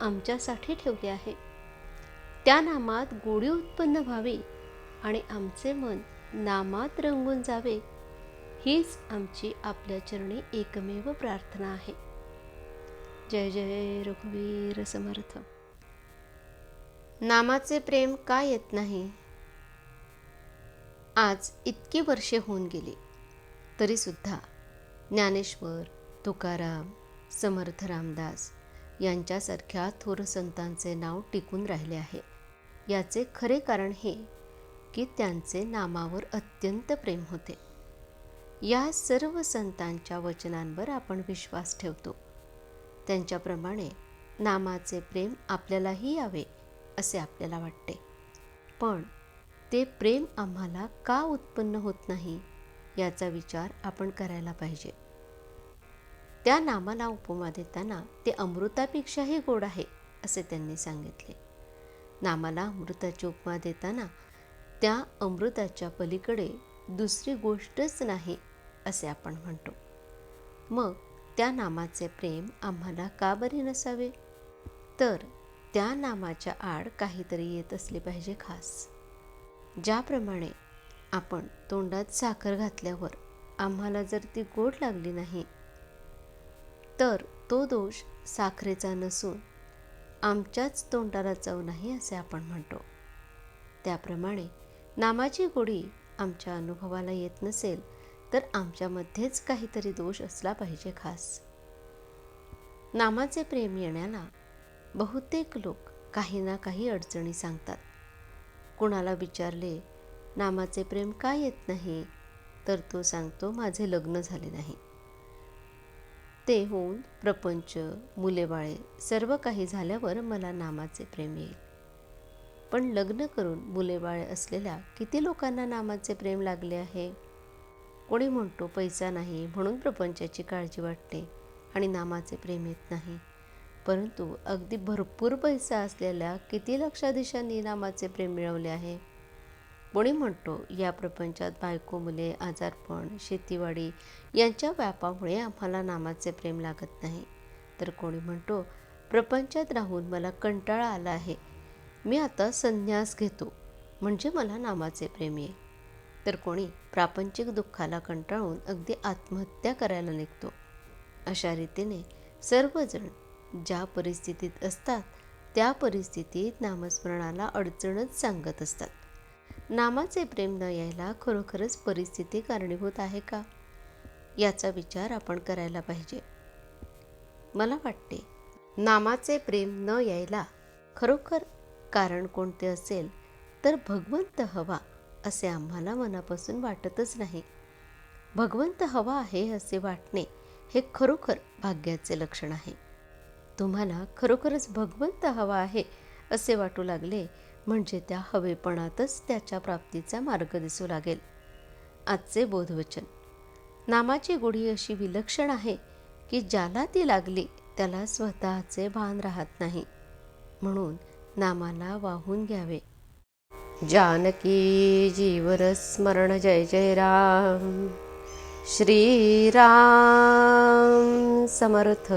आमच्यासाठी ठेवले आहे. त्या नामात गोडी उत्पन्न व्हावी आणि आमचे मन नामात रंगून जावे हीच आमची आपल्या चरणी एकमेव प्रार्थना आहे. जय जय रघुवीर समर्थ. नामाचे प्रेम का येत नाही? आज इतकी वर्षे होऊन गेली तरीसुद्धा ज्ञानेश्वर तुकाराम समर्थ रामदास यांच्यासारख्या थोर संतांचे नाव टिकून राहिले आहे. याचे खरे कारण हे की त्यांचे नामावर अत्यंत प्रेम होते. या सर्व संतांच्या वचनांवर आपण विश्वास ठेवतो. त्यांच्याप्रमाणे नामाचे प्रेम आपल्यालाही यावे असे आपल्याला वाटते. पण ते प्रेम आम्हाला का उत्पन्न होत नाही याचा विचार आपण करायला पाहिजे. त्या नामाला उपमा देताना ते अमृतापेक्षाही गोड आहे असे त्यांनी सांगितले. नामाला अमृताची उपमा देताना त्या अमृताच्या पलीकडे दुसरी गोष्टच नाही असे आपण म्हणतो. मग त्या नामाचे प्रेम आम्हाला का बरे नसावे? तर त्या नामाच्या आड काहीतरी येत असले पाहिजे खास. ज्याप्रमाणे आपण तोंडात साखर घातल्यावर आम्हाला जर ती गोड लागली नाही तर तो दोष साखरेचा नसून आमच्याच तोंडाला चव नाही असे आपण म्हणतो. त्याप्रमाणे नामाची गोडी आमच्या अनुभवाला येत नसेल तर आमच्यामध्येच काहीतरी दोष असला पाहिजे खास. नामाचे प्रेम येण्याला बहुतेक लोक काही ना काही अडचणी सांगतात. कुणाला विचारले नामाचे प्रेम का येत नाही? तर तो सांगतो माझे लग्न झाले नाही. ते होऊन प्रपंच मुलेबाळे सर्व काही झाल्यावर मला नामाचे प्रेम येईल. पण लग्न करून मुलेबाळे असलेल्या किती लोकांना नामाचे प्रेम लागले आहे? कोणी म्हणतो पैसा नाही म्हणून प्रपंचाची काळजी वाटते आणि नामाचे प्रेम येत नाही. परंतु अगदी भरपूर पैसा असलेल्या किती लक्षाधीशांनी नामाचे प्रेम मिळवले आहे? कोणी म्हणतो या प्रपंचात बायको मुले आजारपण शेतीवाडी यांच्या व्यापामुळे आम्हाला नामाचे प्रेम लागत नाही. तर कोणी म्हणतो प्रपंचात राहून मला कंटाळा आला आहे. मी आता संन्यास घेतो. म्हणजे मला नामाचे प्रेम येईल. तर कोणी प्रापंचिक दुःखाला कंटाळून अगदी आत्महत्या करायला निघतो. अशा रीतीने सर्वजण ज्या परिस्थितीत असतात त्या परिस्थितीत नामस्मरणाला अडचणच सांगत असतात. नामाचे प्रेम न यायला खरोखरच परिस्थिती कारणीभूत आहे का? याचा विचार आपण करायला पाहिजे. मला वाटते नामाचे प्रेम न यायला खरोखर कारण कोणते असेल तर भगवंत हवा असे आम्हाला मनापासून वाटतच नाही. भगवंत हवा आहे असे वाटणे हे खरोखर भाग्याचे लक्षण आहे. तुम्हाला खरोखरच भगवंत हवा आहे असे वाटू लागले म्हणजे त्या हवेपणातच त्याच्या प्राप्तीचा मार्ग दिसू लागेल. आजचे बोधवचन. नामाची गोडी अशी विलक्षण आहे की ज्याला ती लागली त्याला स्वतःचे भान राहत नाही. म्हणून नामाला वाहून घ्यावे. जानकी जीवर स्मरण जय जय राम. श्रीराम समर्थ.